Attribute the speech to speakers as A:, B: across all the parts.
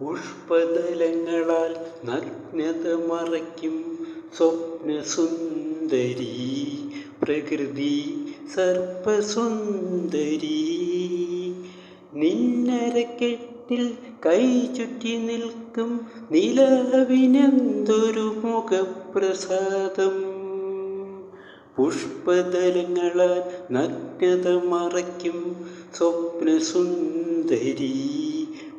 A: പുഷ്പതലങ്ങളാൽ നഗ്നത മറയ്ക്കും. സ്വപ്നസുന്ദരി പ്രകൃതി സർപ്പസുന്ദരി. നിന്നരക്കെട്ടിൽ കൈ ചുറ്റി നിൽക്കും നിലവിനെന്തൊരു മുഖപ്രസാദം. പുഷ്പതലങ്ങളാൽ നഗ്നത മറയ്ക്കും സ്വപ്നസുന്ദരി.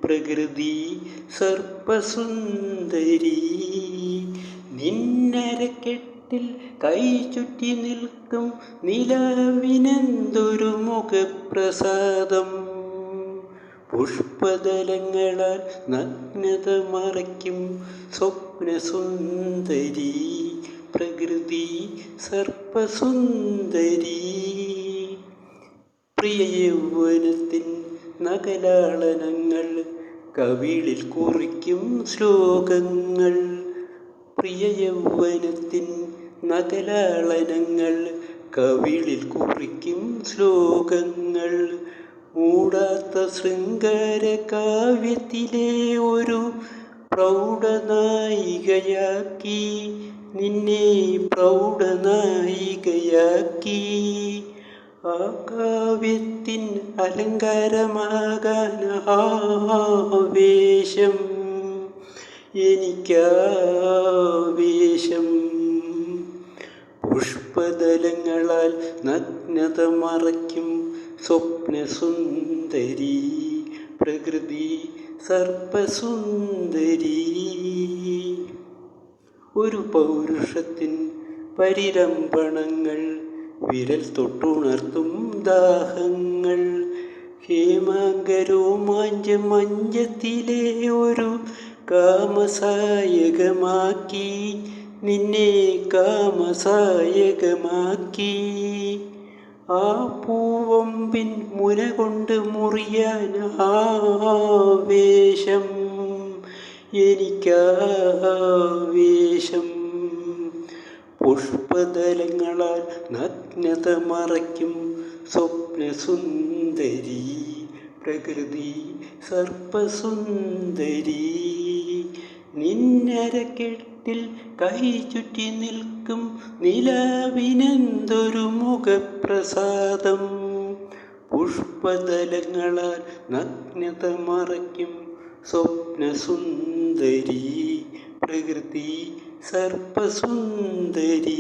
A: പ്രകൃതി സർപ്പസുന്ദരി. നിന്നരക്കെട്ടിൽ കൈ ചുറ്റി നിൽക്കും നിലവിനെന്തൊരു മുഖപ്രസാദം. പുഷ്പതലങ്ങളാൽ നഗ്നത മറയ്ക്കും സ്വപ്നസുന്ദരി. പ്രകൃതി സർപ്പസുന്ദരി. പ്രിയ യൗവനത്തിൻ നകലാളനങ്ങൾ കവിളിൽ കുറിക്കും ശ്ലോകങ്ങൾ. പ്രിയ യൗവനത്തിൻ നഗലാളനങ്ങൾ കവിളിൽ കുറിക്കും ശ്ലോകങ്ങൾ. മൂടാത്ത ശൃംഗാര കാവ്യത്തിലെ ഒരു പ്രൗഢനായികയാക്കി. നിന്നെ പ്രൗഢനായികയാക്കി. ആ അലങ്കാരമാകാനാവേശം. എനിക്കാവേശം. പുഷ്പതലങ്ങളാൽ നഗ്നത മറയ്ക്കും സ്വപ്നസുന്ദരി. പ്രകൃതി സർപ്പസുന്ദരി. ഒരു പൗരുഷത്തിൻ പരിരംഭണങ്ങൾ വിരൽ തൊട്ടുണർത്തും ദാഹങ്ങൾ. ഹേമാങ്കരോമാഞ്ച മഞ്ചത്തിലെ ഒരു കാമസായകമാക്കി. നിന്നെ കാമസായകമാക്കി. ആ പൂവമ്പിൻ മുന കൊണ്ട് മുറിയാൻ ആവേശം. എനിക്കാവേശം. പുഷ്പതലങ്ങളാൽ നഗ്നത മറയ്ക്കും. സ്വപ്നസുന്ദരി പ്രകൃതി സർപ്പസുന്ദരി നിന്നരക്കെട്ടിൽ കൈ ചുറ്റി നിൽക്കും നിലാവിനെന്തൊരു മുഖപ്രസാദം. പുഷ്പതലങ്ങളാൽ നഗ്നത മറയ്ക്കും സ്വപ്നസുന്ദരി പ്രകൃതി സർപ്പസുന്ദരി.